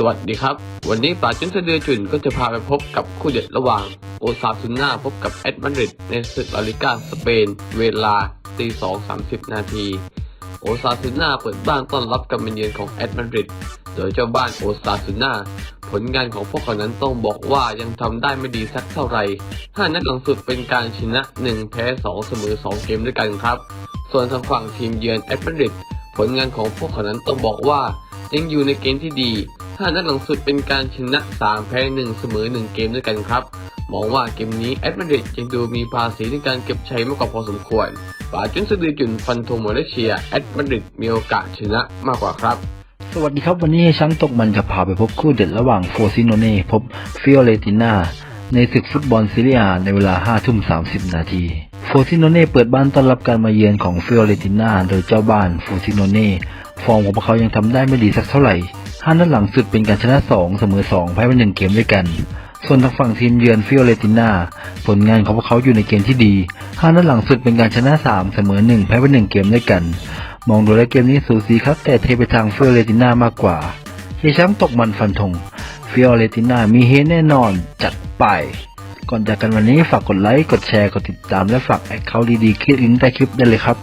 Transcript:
สวัสดีครับ วันนี้ป่าจุนเสเดือจุนก็จะพาไปพบกับคู่เด็ดระหว่าง โอซาซุน่าพบกับแอตมาดริดในศึกลาลิก้าสเปน เวลาตีสองสามสิบนาที โอซาซุน่าเปิดบ้านต้อนรับการมาเยือนของแอตมาดริดโดยเจ้าบ้านโอซาซุน่าผลงานของพวกเขานั้นต้องบอกว่ายังทำได้ไม่ดีสักเท่าไหร่ห้านัดหลังสุดเป็นการชนะ 1 แพ้ 2 เสมอ 2 เกมด้วยกันครับ ส่วนทางฝั่งทีมเยือนแอตมาดริดผลงานของพวกเขานั้นต้องบอกว่ายังอยู่ในเกณฑ์ที่ดี ห้านัดหลังสุดเป็นการชนะ 3 แพ้1เสมอ 1 เกมด้วยกันครับ มองว่าเกมนี้แอตมาดริดยังดูมีภาษีในการเก็บชัยมากกว่าพอสมควรป่าจุนสดือจุนฟันธงมาเลเซียแอตมาดริดมีโอกาสชนะมากกว่าครับสวัสดีครับ วันนี้ช้างตกมันจะพาไปพบคู่เด็ดระหว่างโฟซิโนเน่พบฟิโอเรติน่าในศึกฟุตบอลซีเรียในเวลา5ทุ่ม30 นาที โฟซิโนเน่เปิดบ้านต้อนรับการมาเยือนของฟิโอเรติน่าโดยเจ้าบ้านโฟซิโนเน่ฟอร์มของพวกเขายังทำได้ไม่ดีสักเท่าไหร่ ห้านัดหลังสุดเป็นการชนะ2เสมอ2แพ้ไปหนึ่งเกมด้วยกัน ส่วนทางฝั่งทีมเยือนฟิโอเรติน่าผลงานของพวกเขาอยู่ในเกณฑ์ที่ดีห้านัดหลังสุดเป็นการชนะ3เสมอ1แพ้ไปหนึ่งเกมด้วยกัน มองดูแล้วเกมนี้สูสีครับแต่เทไปทางฟิโอเรติน่ามากกว่าเฮชมป์ตกมันฟันธงฟิโอเรติน่ามีเฮแน่นอนจัดไปก่อนจากกันวันนี้ฝากกดไลค์ กดแชร์ กดติดตามและฝากแอคเคาท์ดีๆคลิกลิงก์ใต้คลิปได้เลยครับ